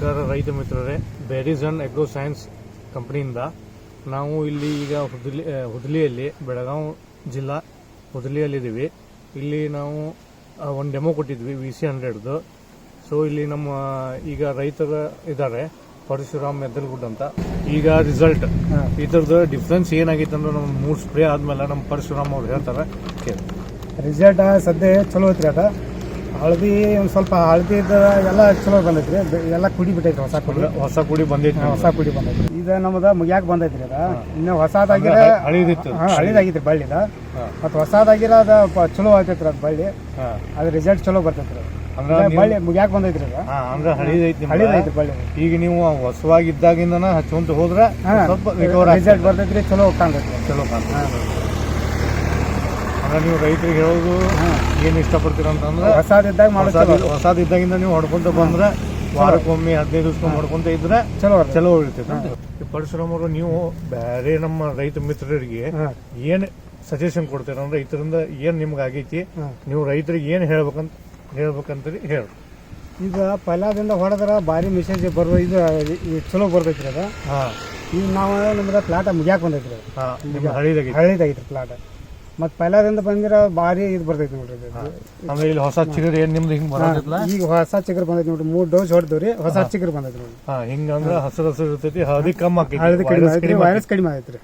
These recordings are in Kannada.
ನಮಸ್ಕಾರ ರೈತ ಮಿತ್ರರೇ. ಬೇರಿಸನ್ ಎಗ್ರೋ ಸೈನ್ಸ್ ಕಂಪ್ನಿಯಿಂದ ನಾವು ಇಲ್ಲಿ ಈಗ ಹುದಲಿ ಹುದಲಿಯಲ್ಲಿ ಬೆಳಗಾವಿ ಜಿಲ್ಲಾ ಹುದಲಿಯಲ್ಲಿದ್ದೀವಿ. ಇಲ್ಲಿ ನಾವು ಒಂದು ಡೆಮೋ ಕೊಟ್ಟಿದ್ವಿ ವಿ ಸಿ ಹಂಡ್ರೆಡ್ದು ಸೊ ಇಲ್ಲಿ ನಮ್ಮ ಈಗ ರೈತರ ಇದ್ದಾರೆ ಪರಶುರಾಮ್ ಮೆದ್ದಲ್ಗುಡ್ ಅಂತ. ಈಗ ರಿಸಲ್ಟ್ ಇದ್ರದ್ದು ಡಿಫ್ರೆನ್ಸ್ ಏನಾಗಿತ್ತು ಅಂದ್ರೆ ನಮ್ಮ ಮೂರು ಸ್ಪ್ರೇ ಆದ್ಮೇಲೆ ನಮ್ಮ ಪರಶುರಾಮ್ ಅವ್ರು ಹೇಳ್ತಾರೆ. ರಿಸಲ್ಟ್ ಸದ್ಯ ಚಲೋ ಐತ್ರಿ ಅದ. ಹಳದಿ ಒಂದು ಸ್ವಲ್ಪ ಹಳದಿ ಎಲ್ಲ ಚಲೋ ಬಂದೈತ್ರಿ. ಬೆ- ಎಲ್ಲ ಕುಡಿ ಬಿಟ್ಟೈತ್ರಿ ಹೊಸ ಕುಡಿ. ಹೊಸ ಕುಡಿ ಬಂದೈತಿ ಹೊಸ ಕುಡಿ ಬಂದೈತಿ ಇದು ನಮ್ದ ಮುಗಿಯಾಕ ಬಂದೈತ್ರಿ ಅದ. ಇನ್ನ ಹೊಸದಾಗಿರ ಹಳಿದಿತ್ತು. ಹಾ ಬಳ್ಳಿದ. ಮತ್ತ ಮತ್ತು ಹೊಸದಾಗಿರ ಅದ ಪ- ಚಲೋ ಆಗ್ತೈತ್ರಿ ಅದು ಬಳ್ಳಿ. ಹಾ. ಅದ ರಿಸಲ್ಟ್ ಚಲೋ ಬರ್ತೈತ್ರಿ ಅಂದ್ರೆ ಈಗ ನೀವು- ಬಳ್ಳಿ ಮುಗ್ಯಾಕ್ ಬಂದೈತ್ರಿ ಅದ. ಹಾ, ಅಂದ್ರೆ ಹಳಿದೈತಿ ನಿಮ್ದು. ಬಳ್ಳಿ. ಈಗ ನೀವು ಹೊಸವಾಗಿದ್ದಾಗಿಂದನ ಹಚ್ಕೊಂತ ಹೋದ್ರ ಸ್ವಲ್ಪ ರಿಕವರ್ ರಿಸಲ್ಟ್ ಬರ್ತೈತ್ರಿ ಚಲೋ ಕಾಣ್ತೈತ್ರಿ ಚಲೋ ಕಾಣ್ತದೆ ಅಂದ್ರೆ ನೀವು ರೈತರಿಗೆ ಹೇಳೋದು ಏನು ಇಷ್ಟಪಡ್ತೀರ ಅಂತಂದ್ರೆ ಹೊಸದಿದ್ದಾಗ ಮಾಡೋದು ಹೊಸದಿದ್ದಾಗಿಂದ ನೀವು ಹೊಡ್ಕೊಂತ ಬಂದ್ರೆ ವಾರಕ್ಕೊಮ್ಮೆ ಹದಿನೈದು ದಿವಸಕ್ಕೊಮ್ಮೆ ಹೊಡ್ಕೊಂತ ಇದ್ರೆ ಚಲೋ ಬರ್ತೈತಿ ಚಲೋ ಉಳಿತೈತೆ. ಈ ಪರಶುರಾಮ್ ಅವರು ನೀವು ಬೇರೆ ನಮ್ಮ ರೈತ ಮಿತ್ರರಿಗೆ ಏನು ಸಜೆಷನ್ ಕೊಡ್ತೀರ ಅಂದ್ರೆ ರೈತರಿಂದ ಏನು ನಿಮ್ಗೆ ಆಗೈತಿ ನೀವು ರೈತರಿಗೆ ಏನು ಹೇಳ್ಬೇಕಂತ ಹೇಳ್ಬೇಕಂತೇಳಿ ಹೇಳಿ. ಈಗ ಪಲಾದಿಂದ ಹೊಡೆದ್ರೆ ಭಾರಿ ಮೆಸೇಜ್ ಬರೋ ಇದು ಚಲೋ ಬರ್ತೈತ್ರಿ ಅದ. ಈಗ ನಾವು ನಮ್ದು ಪ್ಲಾಟ ಮುಗ್ಯಾಕ ನಿಮ್ಗೆ ಹಳಿದಾಗೈತಿ. ಪ್ಲಾಟ್ ಮತ್ತು ಪೈಲಾದಿಂದ ಬಂದಿರ ಭಾರಿ ಇದು ಬರ್ತೈತಿ ನೋಡ್ರಿ ಇದು. ಅಂದ್ರೆ ಇಲ್ಲಿ ಹೊಸ ಚಿಗರ್ ಏನ್ ನಿಮ್ದು ಹಿಂಗ್ ಬರೋದಿಲ್ಲ? ಈಗ ಹೊಸ ಚಿಗರ್ ಬಂದೈತಿ ನೋಡ್ರಿ ಮೂರ್ ಡೋಸ್ ಹೊಡೆದ್ರಿ ಹೊಸ ಚಿಗರ್ ಬಂದೈತಿ ನೋಡ್ರಿ. ಹಾ ಹಿಂಗ ಅಂದ್ರ ಹಸಿರು ಹಸಿರು ಇರ್ತೈತಿ ಹಳದಿ ಕಮ್ಮಿ ಹಳದಿ ಕಡಿಮೆ ವೈರಸ್ ಆಗೈತ್ರಿ ಕಡಿಮೆ ವೈರಸ್ ಕಡಿಮೆ ಆಗೈತ್ರಿ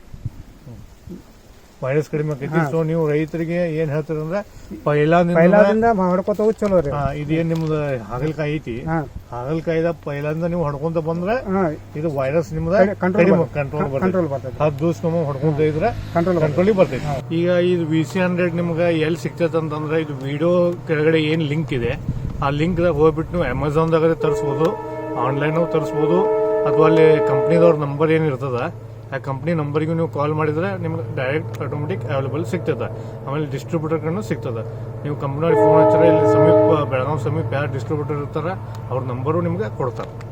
ವೈರಸ್ ಕಡಿಮೆ ಆಕೈತಿ ಸೊ ನೀವು ರೈತರಿಗೆ ಏನ್ ಹೇಳ್ತೀರ ಅಂದ್ರೆ ಪೈಲಾದಿಂದ ಪೈಲಾದಿಂದ ಹೊಡ್ಕೊತ ಹೋಗಿ ಚಲೋ ರೀ. ಇದೇನ್ ನಿಮ್ದು ಹಾಗಲಕಾಯಿ ಐತಿ. ಹಾ. ಹಾಗಲಕಾಯಿದ ಪೈಲಾದಿಂದ ನೀವು ಹೊಡ್ಕೊಂತ ಬಂದ್ರೆ ಹಾ. ಇದು ವೈರಸ್ ನಿಮ್ದ ಕಂಟ್ರೋಲ್ ಕಡಿಮೆ ಕಂಟ್ರೋಲ್ ಬರ್ತೈತಿ. ಕಂಟ್ರೋಲ್ ಬರ್ತೈತಿ. ಹತ್ತು ದಿವಸ ಹೊಡ್ಕೊಂತ ಇದ್ರೆ ಕಂಟ್ರೋಲ್ ಕಂಟ್ರೋಲ್ ಬರ್ತೈತಿ. ಈಗ ಇದು ವಿ ಸಿ ಹಂಡ್ರೆಡ್ ನಿಮ್ಗೆ ಎಲ್ಲಿ ಸಿಗ್ತೈತೆ ಅಂತಂದ್ರೆ ಇದು ವಿಡಿಯೋ ಕೆಳಗಡೆ ಏನ್ ಲಿಂಕ್ ಇದೆ ಆ ಲಿಂಕ್ ದಾಗ ಹೋಗ್ಬಿಟ್ಟು ನೀವು ಅಮೆಝಾನ್ದಾಗ ತರಿಸ್ಬೋದು ಆನ್ಲೈನ್ ತರಿಸ್ಬೋದು ಅಥವಾ ಅಲ್ಲಿ ಕಂಪ್ನಿದವ್ರ ನಂಬರ್ ಏನಿರ್ತದ ಆ ಕಂಪ್ನಿ ನಂಬರ್ಗೂ ನೀವು ಕಾಲ್ ಮಾಡಿದ್ರೆ ನಿಮ್ಗೆ ಡೈರೆಕ್ಟ್ ಆಟೋಮೆಟಿಕ್ ಅವೈಲೇಬಲ್ ಸಿಗ್ತದೆ. ಆಮೇಲೆ ಡಿಸ್ಟ್ರಿಬ್ಯೂಟರ್ ಕಣ್ಣು ಸಿಗ್ತದೆ. ನೀವು ಕಂಪ್ನಿಯವ್ರಿಗೆ ಫೋನ್ ಹಚ್ಚಿದ್ರೆ ಇಲ್ಲಿ ಸಮೀಪ, ಬೆಳಗಾವಿ ಸಮೀಪ ಯಾರು ಡಿಸ್ಟ್ರಿಬ್ಯೂಟರ್ ಇರ್ತಾರೆ ಅವ್ರ ನಂಬರು ನಿಮ್ಗೆ ಕೊಡ್ತಾರೆ.